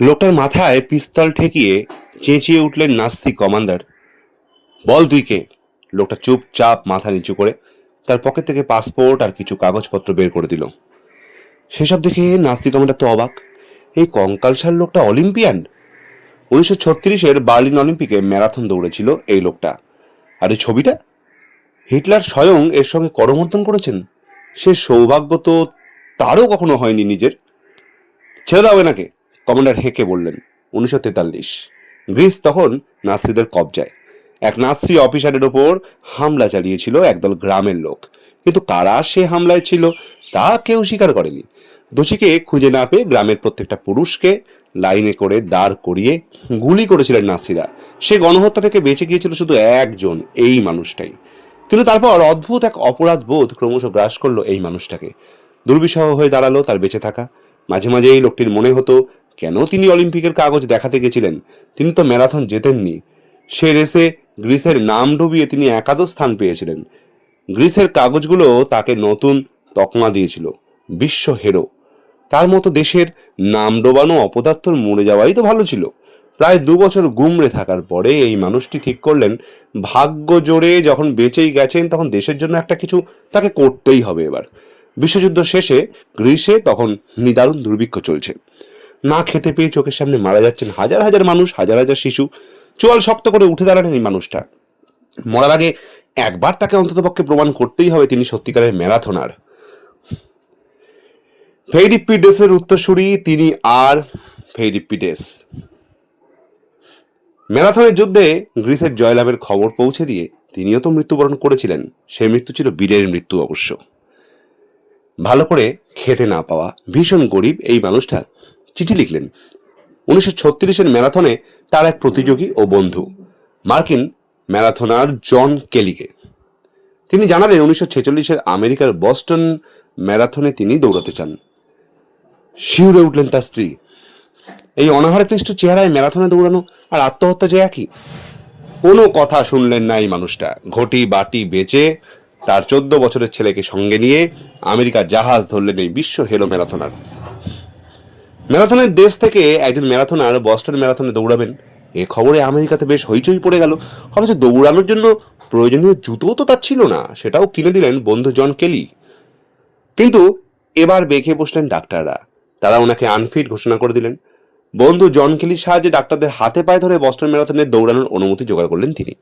লোকটার মাথায় পিস্তল ঠেকিয়ে চেঁচিয়ে উঠলেন নাসি কমান্ডার। বল তুই কে? লোকটা চুপচাপ মাথা নিচু করে তার পকেট থেকে পাসপোর্ট আর কিছু কাগজপত্র বের করে দিল। সেসব দেখে নাসি কমান্ডার তো অবাক। এই কঙ্কালসার লোকটা অলিম্পিয়ান? উনিশশো ছত্রিশের বার্লিন অলিম্পিকে ম্যারাথন দৌড়েছিল এই লোকটা। আর এই ছবিটা? হিটলার স্বয়ং এর সঙ্গে করমর্দন করেছেন? সে সৌভাগ্য তো তারও কখনো হয়নি নিজের। ছেড়ে দাও এনাকে। কমান্ডার হেঁকে বললেন, উনিশশো তেতাল্লিশ। গ্রিস তখন নাৎসিদের কবজায়। এক নাৎসি অফিসারের ওপর হামলা চালিয়েছিল একদল গ্রামের লোক। কিন্তু কারা সে হামলায় ছিল, তা কেউ স্বীকার করেনি। দোষীকে খুঁজে না পেয়ে গ্রামের প্রত্যেকটা পুরুষকে লাইনে করে দাঁড় করিয়ে গুলি করেছিলেন নাসিরা সে গণহত্যা থেকে বেঁচে গিয়েছিল শুধু একজন, এই মানুষটাই। কিন্তু তারপর অদ্ভুত এক অপরাধ বোধ ক্রমশ গ্রাস করল এই মানুষটাকে। দুর্বিষহ হয়ে দাঁড়াল তার বেঁচে থাকা। মাঝে মাঝে এই লোকটির মনে হতো কেন তিনি অলিম্পিকের কাগজ দেখাতে গেছিলেন? তিনি তো ম্যারাথন জেতেননি। সে রেসে গ্রিসের নাম ডুবিয়ে তিনি একাদশ স্থান পেয়েছিলেন। গ্রিসের কাগজগুলো তাকে নতুন তকমা দিয়েছিল, বিশ্ব হেরো। তার মতো দেশের নাম ডোবানো অপদার্থর মরে যাওয়াই তো ভালো ছিল। প্রায় দু বছর গুমড়ে থাকার পরে এই মানুষটি ঠিক করলেন, ভাগ্য জোরে যখন বেঁচেই গেছেন তখন দেশের জন্য একটা কিছু তাকে করতেই হবে এবার। বিশ্বযুদ্ধ শেষে গ্রীসে তখন নিদারুণ দুর্ভিক্ষ চলছে। না খেতে পেয়ে চোখের সামনে মারা যাচ্ছেন হাজার হাজার মানুষ, হাজার হাজার শিশু। চোয়াল শক্ত করে উঠে দাঁড়ালেন এই মানুষটা। মরার আগে একবার তাকে অন্ততপক্ষে প্রমাণ করতেই হবে তিনি সত্যিকারের ম্যারাথনার। ফেইডিপিডেসের উত্তরসূরি তিনি আর ফেইডিপিডেস ম্যারাথনের যুদ্ধে গ্রিসের জয়লাভের খবর পৌঁছে দিয়ে তিনিও তো মৃত্যুবরণ করেছিলেন। সে মৃত্যু ছিল বীরের মৃত্যু অবশ্য। ভালো করে খেতে না পাওয়া ভীষণ গরিব এই মানুষটা। চিঠি লিখলেন। উনিশশো ছত্রিশের ম্যারাথনে তার এক প্রতিযোগী ও বন্ধু, মার্কিন ম্যারাথনার জন কেলিকে তিনি জানালেন, উনিশশো ছেচল্লিশের আমেরিকার বস্টন ম্যারাথনে তিনি দৌড়াতে চান। শিউরে উঠলেন তার স্ত্রী। এই অনাহারক্লিষ্ট চেহারায় ম্যারাথনে দৌড়ানো আর আত্মহত্যা যে একই, কোনো কথা শুনলেন না এই মানুষটা। ঘটি বাটি বেচে তার চোদ্দ বছরের ছেলেকে সঙ্গে নিয়ে আমেরিকার জাহাজ ধরলেন এই বিশ্ব হেলো ম্যারাথনার। ম্যারাথনের দেশ থেকে একজন ম্যারাথনার বস্টন ম্যারাথনে দৌড়াবেন। এ খবরে আমেরিকাতে বেশ হইচই পড়ে গেল। অথচ দৌড়ানোর জন্য প্রয়োজনীয় জুতোও তো তার ছিল না, সেটাও কিনে দিলেন বন্ধু জন কেলি। কিন্তু এবার বেঁকে বসলেন ডাক্তাররা। তারা ওনাকে আনফিট ঘোষণা করে দিলেন। বন্ধু জন কেলির সাহায্যে ডাক্তারদের হাতে পায়ে ধরে বস্টন ম্যারাথনে দৌড়ানোর অনুমতি জোগাড় করলেন তিনি।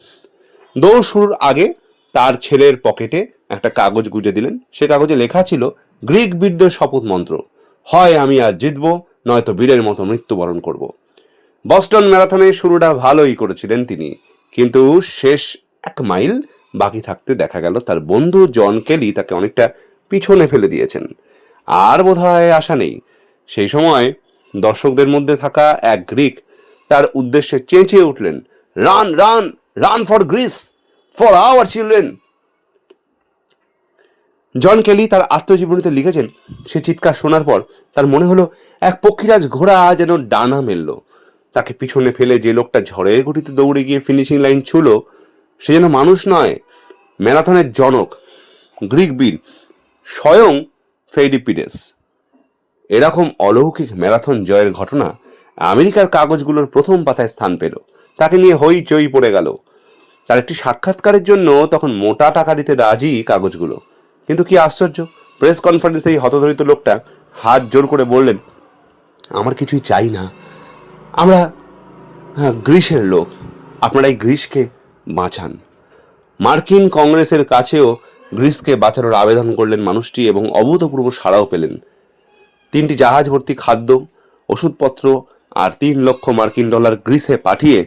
দৌড় শুরুর আগে তার ছেলের পকেটে একটা কাগজ গুজে দিলেন। সে কাগজে লেখা ছিল, গ্রিক বীরদের শপথ মন্ত্র। হয় আমি আর জিতবো নয়তো বীরের মতো মৃত্যুবরণ করব। বস্টন ম্যারাথনে শুরুটা ভালোই করেছিলেন তিনি। কিন্তু শেষ এক মাইল বাকি থাকতে দেখা গেল তার বন্ধু জন কেলি তাকে অনেকটা পিছনে ফেলে দিয়েছেন। আর বোধহয় আশা নেই। সেই সময় দর্শকদের মধ্যে থাকা এক গ্রিক তার উদ্দেশ্যে চেঁচিয়ে উঠলেন, run run run for Greece, for our children. John Kelly তার আত্মজীবনীতে লিখেছেন, সে চিৎকার শোনার পর তার মনে হলো, এক পক্ষীরাজ ঘোড়া যেন ডানা মেলল। তাকে পিছনে ফেলে যে লোকটা ঝড়ের গতিতে দৌড়ে গিয়ে ফিনিশিং লাইন ছুলো, সে যেন মানুষ নয়, ম্যারাথনের জনক, গ্রিক বীর, স্বয়ং ফেডিপিডেস এরকম অলৌকিক ম্যারাথন জয়ের ঘটনা আমেরিকার কাগজগুলোর প্রথম পাতায় স্থান পেল। তাকে নিয়ে হইচই পড়ে গেল। তার একটি সাক্ষাৎকারের জন্য তখন মোটা টাকা দিতে রাজি কাগজগুলো। কিন্তু কি আশ্চর্য? প্রেস কনফারেন্সে এই হতধরিত লোকটা হাত জোর করে বললেন, আমার কিছুই চাই না। আমরা হ্যাঁ গ্রীসের লোক। আপনারা এই গ্রীসকে বাঁচান। মার্কিন কংগ্রেসের কাছেও গ্রিসকে বাঁচানোর আবেদন করলেন মানুষটি এবং অভূতপূর্ব সাড়াও পেলেন। তিনটি জাহাজ ভর্তি খাদ্য, ওষুধপত্র আর তিন লক্ষ মার্কিন ডলার গ্রিসে পাঠিয়ে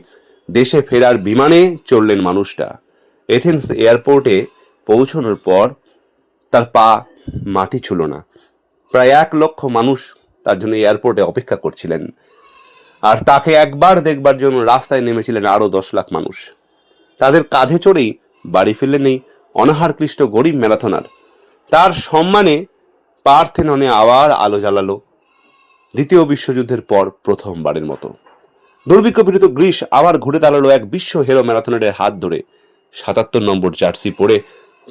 দেশে ফেরার বিমানে চললেন মানুষটা। এথেন্স এয়ারপোর্টে পৌঁছানোর পর তার পা মাটি ছুল না। প্রায় এক লক্ষ মানুষ তার জন্য এয়ারপোর্টে অপেক্ষা করছিলেন। আর তাকে একবার দেখবার জন্য রাস্তায় নেমেছিলেন আরও দশ লাখ মানুষ। তাদের কাঁধে চড়েই বাড়ি ফিরলেন এই অনাহারক্লিষ্ট গরিব ম্যারাথনার। তার সম্মানে পার্থেননে আবার আলো জ্বালালো। দ্বিতীয় বিশ্বযুদ্ধের পর প্রথমবারের মতো। দুর্ভিক্ষ পীড়িত গ্রীস আবার ঘুরে দাঁড়াল এক বিশ্ব হেরো ম্যারাথনারের হাত ধরে। সাতাত্তর নম্বর জার্সি পরে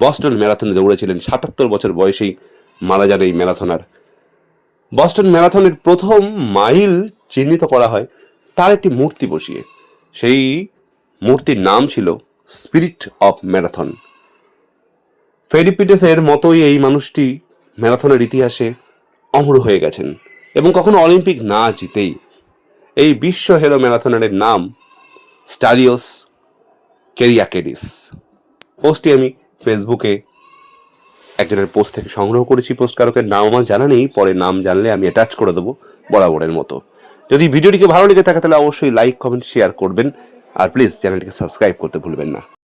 বস্টন ম্যারাথনে দৌড়েছিলেন সাতাত্তর বছর বয়সেই মারা যান এই ম্যারাথনার। বস্টন ম্যারাথনের প্রথম মাইল চিহ্নিত করা হয় তার একটি মূর্তি বসিয়ে। সেই মূর্তির নাম ছিল স্পিরিট অফ ম্যারাথন। ফেরিপিটেসের মতোই এই মানুষটি ম্যারাথনের ইতিহাসে অমর হয়ে গেছেন এবং কখনো অলিম্পিক না জিতেই এই বিশ্ব হেরো ম্যারাথনারের নাম স্টারিওস কেরিয়াকেডিস। পোস্টটি আমি ফেসবুকে একজনের পোস্ট থেকে সংগ্রহ করেছি পোস্ট কারকের নাম আমার জানা নেই, পরে নাম জানলে আমি অ্যাটাচ করে দেবো বরাবরের মতো। যদি ভিডিওটিকে ভালো লেগে থাকে, তাহলে অবশ্যই লাইক কমেন্ট শেয়ার করবেন। আর প্লিজ চ্যানেলটিকে সাবস্ক্রাইব করতে ভুলবেন না।